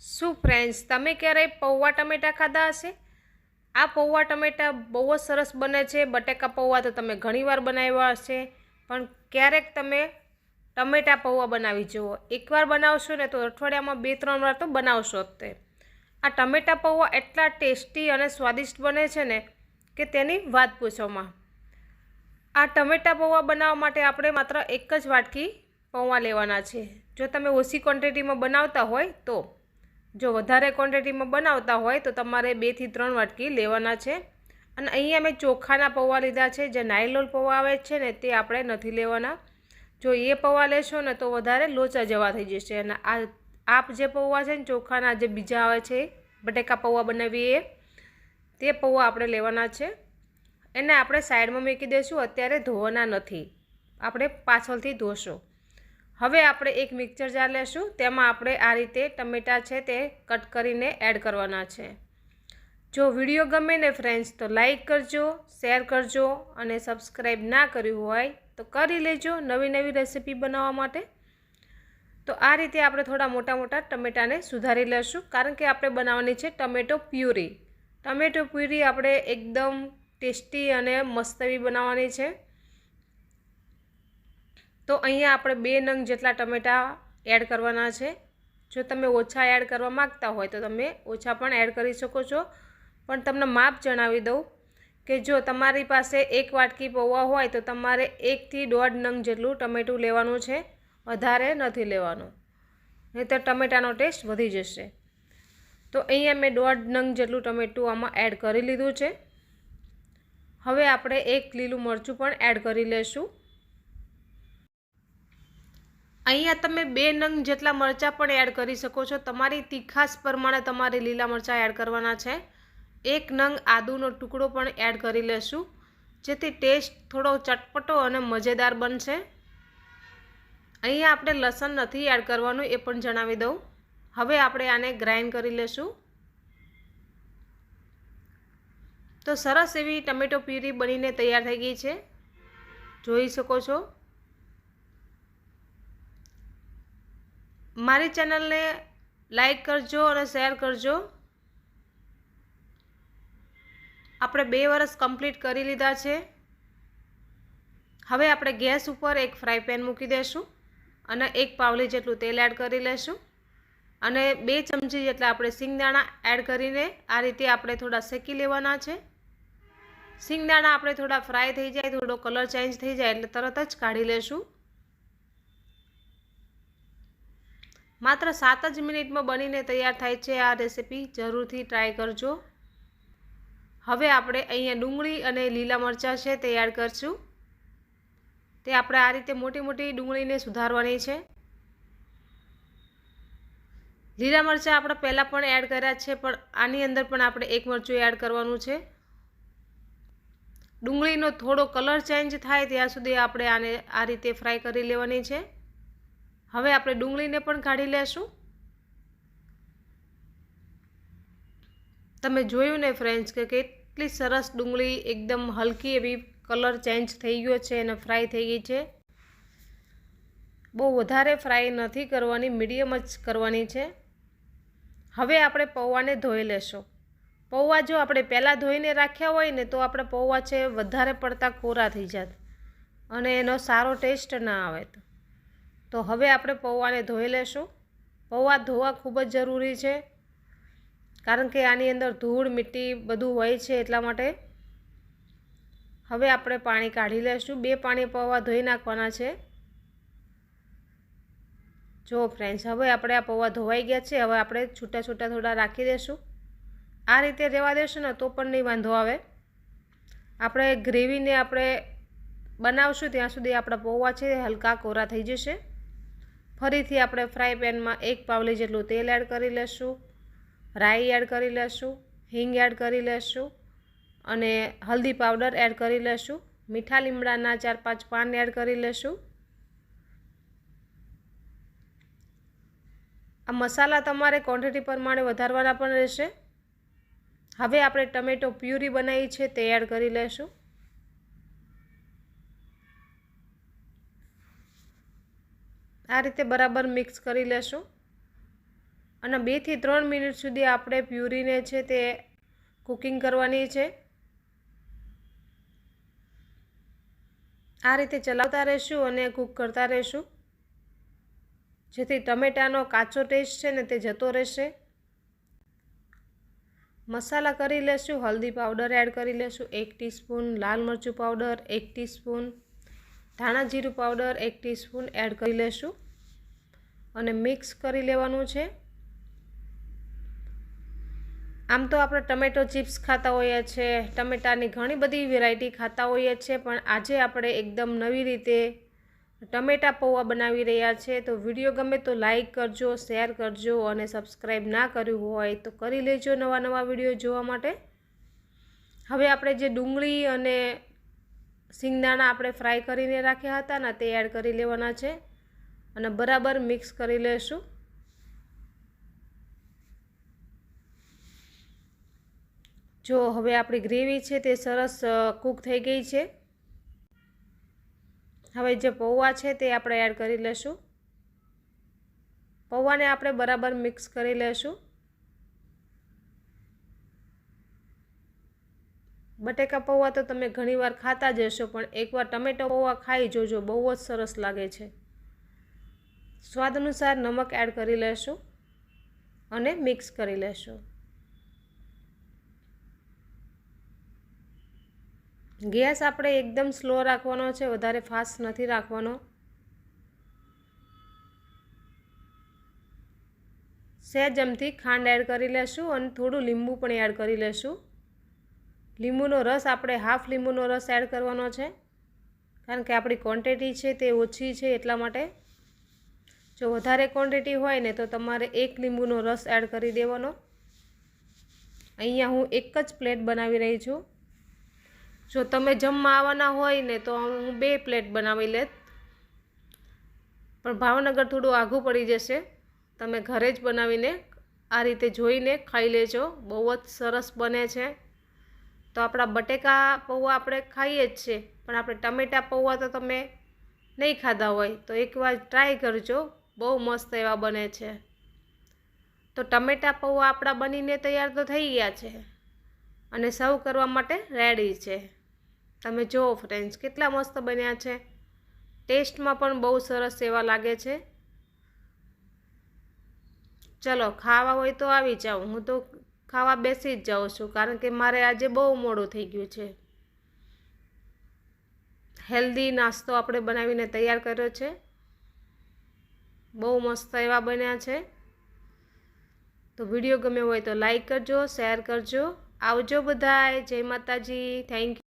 શું ફ્રેન્ડ્સ તમે ક્યારેય પૌવા ટમેટાં ખાધા હશે? આ પૌવા ટમેટાં બહુ જ સરસ બને છે. બટેકા પૌવા તો તમે ઘણીવાર બનાવ્યા હશે. પણ ક્યારેક તમે ટમેટાં પૌવા બનાવી જુઓ. એકવાર બનાવશો ને તો અઠવાડિયામાં બે, ત્રણ વાર તો બનાવશો જ તે. આ ટમેટાં પૌવા એટલા ટેસ્ટી અને સ્વાદિષ્ટ બને છે ને કે તેની વાત પૂછોમાં. આ ટમેટાં પૌવા બનાવવા માટે આપણે માત્ર એક જ વાટકી પૌવા લેવાના છે. જો તમે ઓછી ક્વોન્ટિટીમાં બનાવતા હોય તો. જો વધારે ક્વોન્ટિટીમાં બનાવતા હોય તો તમારે બેથી ત્રણ વાટકી લેવાના છે. અને અહીંયા મેં ચોખાના પૌવા લીધા છે, જે નાયલોલ પૌવા આવે છે ને તે આપણે નથી લેવાના. જો એ પૌવા લેશો ને તો વધારે લોચા જેવા થઈ જશે. અને આ આપ જે પૌવા છે ને, ચોખાના જે બીજા આવે છે, બટેકા પૌવા બનાવીએ, તે પૌવા આપણે લેવાના છે. એને આપણે સાઈડમાં મૂકી દઈશું અત્યારે ધોવાના નથી. આપણે પાછળથી ધોશું. હવે આપણે એક મિક્સર જાર લેશું. તેમાં આપણે આ રીતે ટમેટાં છે તે કટ કરીને એડ કરવાના છે. જો વીડિયો ગમે ને ફ્રેન્ડ્સ તો લાઈક કરજો શેર કરજો અને સબસ્ક્રાઈબ ના કર્યું હોય, તો કરી લેજો નવી નવી રેસીપી બનાવવા માટે. તો આ રીતે આપણે થોડા મોટા મોટા ટમેટાને સુધારી લેશું. કારણ કે આપણે બનાવવાની છે ટમેટો પ્યુરી. ટમેટો પ્યુરી આપણે એકદમ ટેસ્ટી અને મસ્ત એવી બનાવવાની છે. તો અહીંયા આપણે બે નંગ જેટલા ટમેટાં એડ કરવાના છે. જો તમે ઓછા એડ કરવા માગતા હોય તો તમે ઓછા પણ એડ કરી શકો છો. પણ તમને માપ જણાવી દઉં કે જો તમારી પાસે એક વાટકી પૌવા હોય તો તમારે એકથી દોઢ નંગ જેટલું ટમેટું લેવાનું છે. વધારે નથી લેવાનું. નહીં તો ટમેટાનો ટેસ્ટ વધી જશે. તો અહીંયા મેં દોઢ નંગ જેટલું ટમેટું આમાં એડ કરી લીધું છે. હવે આપણે એક લીલું મરચું પણ એડ કરી લેશું. અહીંયા તમે બે નંગ જેટલા મરચાં પણ એડ કરી શકો છો. તમારી તીખાસ પ્રમાણે તમારે લીલા મરચાં એડ કરવાના છે. એક નંગ આદુનો ટુકડો પણ એડ કરી લેશું. જેથી ટેસ્ટ થોડો ચટપટો અને મજેદાર બનશે. અહીંયા આપણે લસણ નથી એડ કરવાનું, એ પણ જણાવી દઉં. હવે આપણે આને ગ્રાઇન્ડ કરી લેશું. તો સરસ એવી ટમેટો પ્યુરી બનીને તૈયાર થઈ ગઈ છે. જોઈ શકો છો. મારી ચેનલને લાઈક કરજો અને શેર કરજો. આપણે બે વર્ષ કમ્પ્લીટ કરી લીધા છે. હવે આપણે ગેસ ઉપર એક ફ્રાય પેન મૂકી દઈશું અને એક પાવલી જેટલું તેલ એડ કરી લેશું. અને બે ચમચી જેટલા આપણે સિંગદાણા એડ કરીને આ રીતે આપણે થોડા શેકી લેવાના છે. સિંગદાણા આપણે થોડા ફ્રાય થઈ જાય, થોડો કલર ચેન્જ થઈ જાય એટલે તરત જ કાઢી લેશું. માત્ર સાત જ મિનિટમાં બનીને તૈયાર થાય છે આ રેસીપી. જરૂરથી ટ્રાય કરજો. હવે આપણે અહીંયા ડુંગળી અને લીલા મરચાં છે તે એડ કરશું. તે આપણે આ રીતે મોટી મોટી ડુંગળીને સુધારવાની છે. લીલા મરચાં આપણે પહેલાં પણ એડ કર્યા છે, પણ આની અંદર પણ આપણે એક મરચું એડ કરવાનું છે. ડુંગળીનો થોડો કલર ચેન્જ થાય ત્યાં સુધી આપણે આને આ રીતે ફ્રાય કરી લેવાની છે. હવે આપણે ડુંગળીને પણ કાઢી લેશું. તમે જોયું ને ફ્રેન્ડ્સ કે કેટલી સરસ ડુંગળી એકદમ હલકી એવી કલર ચેન્જ થઈ ગયો છે અને ફ્રાય થઈ ગઈ છે. બહુ વધારે ફ્રાય નથી કરવાની મીડિયમ જ કરવાની છે. હવે આપણે પૌવાને ધોઈ લેશું. પૌવા જો આપણે પહેલાં ધોઈને રાખ્યા હોય ને તો આપણે પૌવા છે વધારે પડતા કોરા થઈ જાત અને એનો સારો ટેસ્ટ ના આવે તો. તો હવે આપણે પૌવાને ધોઈ લેશું. પૌવા ધોવા ખૂબ જ જરૂરી છે, કારણ કે આની અંદર ધૂળ, મીઠી બધું હોય છે એટલા માટે. હવે આપણે પાણી કાઢી લેશું. બે પાણી પૌવા ધોઈ નાખવાના છે. જો ફ્રેન્ડ્સ હવે આપણે આ પૌવા ધોવાઈ ગયા છે. હવે આપણે છૂટા છૂટા થોડા રાખી દઈશું આ રીતે રહેવા દેશું ને તો પણ નહીં વાંધો આવે. આપણે ગ્રેવીને આપણે બનાવશું, ત્યાં સુધી આપણા પૌવા છે, હલકા કોરા થઈ જશે. ફરીથી આપણે ફ્રાય પેનમાં એક પાવલી જેટલું તેલ એડ કરી લેશું, રાઈ એડ કરી લેશું, હિંગ એડ કરી લેશું અને હલ્દી પાવડર એડ કરી લેશું, મીઠા લીમડાના ચાર પાંચ પાન એડ કરી લેશું. આ મસાલા તમારે ક્વોન્ટિટી પ્રમાણે વધારવાના પણ રહેશે. હવે આપણે ટમેટો પ્યુરી બનાવી છે તે એડ કરી લેશું. આ રીતે બરાબર મિક્સ કરી લેશું. અને બેથી ત્રણ મિનિટ સુધી આપણે પ્યુરીને છે તે કુકિંગ કરવાની છે. આ રીતે ચલાવતા રહેશું અને કૂક કરતા રહેશું. જેથી ટમેટાનો કાચો ટેસ્ટ છે ને તે જતો રહેશે. મસાલા કરી લેશું, હલ્દી પાવડર એડ કરી લેશું, એક ટીસ્પૂન લાલ મરચું પાવડર એક ટીસ્પૂન ધાણા જીરું પાવડર એક ટીસ્પૂન એડ કરી લેશું. અને મિક્સ કરી લેવાનું છે. આમ તો આપણે ટમેટો ચિપ્સ ખાતા હોઈએ છીએ ટમેટાની ઘણી બધી વેરાયટી ખાતા હોઈએ છીએ પણ આજે આપણે એકદમ નવી રીતે ટમેટા પૌવા બનાવી રહ્યા છે. તો વીડિયો ગમે તો લાઈક કરજો, શેર કરજો અને સબસ્ક્રાઈબ ના કર્યું હોય તો કરી લેજો નવા નવા વીડિયો જોવા માટે. હવે આપણે જે ડુંગળી અને સિંગદાણા આપણે ફ્રાય કરીને રાખ્યા હતા ને તે એડ કરી લેવાના છે. અને બરાબર મિક્સ કરી લેશું. જો હવે આપણી ગ્રેવી છે તે સરસ કૂક થઈ ગઈ છે. હવે જે પૌવા છે તે આપણે એડ કરી લેશું. પૌવાને આપણે બરાબર મિક્સ કરી લેશું. બટેકા પૌવા તો તમે ઘણીવાર ખાતા જ હશો, પણ એકવાર ટમેટો પૌવા ખાઈ જોજો, બહુ જ સરસ લાગે છે. સ્વાદ અનુસાર નમક એડ કરી લેશું અને મિક્સ કરી લેશું. ગેસ આપણે એકદમ સ્લો રાખવાનો છે, વધારે ફાસ્ટ નથી રાખવાનો. સહેજ જમથી ખાંડ એડ કરી લેશું અને થોડું લીંબુ પણ એડ કરી લેશું. લીંબુનો રસ આપણે હાફ લીંબુનો રસ એડ કરવાનો છે. કારણ કે આપણી ક્વોન્ટિટી છે તે ઓછી છે એટલા માટે. જો વધારે ક્વોન્ટિટી હોય ને તો તમારે એક લીંબુનો રસ એડ કરી દેવાનો. અહીંયા હું એક જ પ્લેટ બનાવી રહી છું. જો તમે જમવા આવવાના હોય ને તો હું બે પ્લેટ બનાવી લેત. પણ ભાવનગર થોડું આઘું પડી જશે. તમે ઘરે જ બનાવીને આ રીતે જોઈને ખાઈ લેજો. બહુ જ સરસ બને છે. તો આપણા બટેકા પૌવા આપણે ખાઈએ જ છે પણ આપણે ટમેટા પૌવા તો તમે નહીં ખાધા હોય, તો એકવાર ટ્રાય કરજો. બહુ મસ્ત એવા બને છે. તો ટમેટા પૌવા આપણા બનીને તૈયાર તો થઈ ગયા છે અને સર્વ કરવા માટે રેડી છે. તમે જુઓ ફ્રેન્ડ્સ કેટલા મસ્ત બન્યા છે. ટેસ્ટમાં પણ બહુ સરસ એવા લાગે છે. ચલો, ખાવા હોય તો આવી જાઓ હું તો ખાવા બેસી જ જાઉં છું, કારણ કે મારે આજે બહુ મોડું થઈ ગયું છે. હેલ્ધી નાસ્તો આપણે બનાવીને તૈયાર કર્યો છે. બહુ મસ્ત એવા બન્યા છે. તો વીડિયો ગમ્યો હોય તો લાઈક કરજો, શેર કરજો. આવજો બધાએ જય માતાજી, થેન્ક યુ.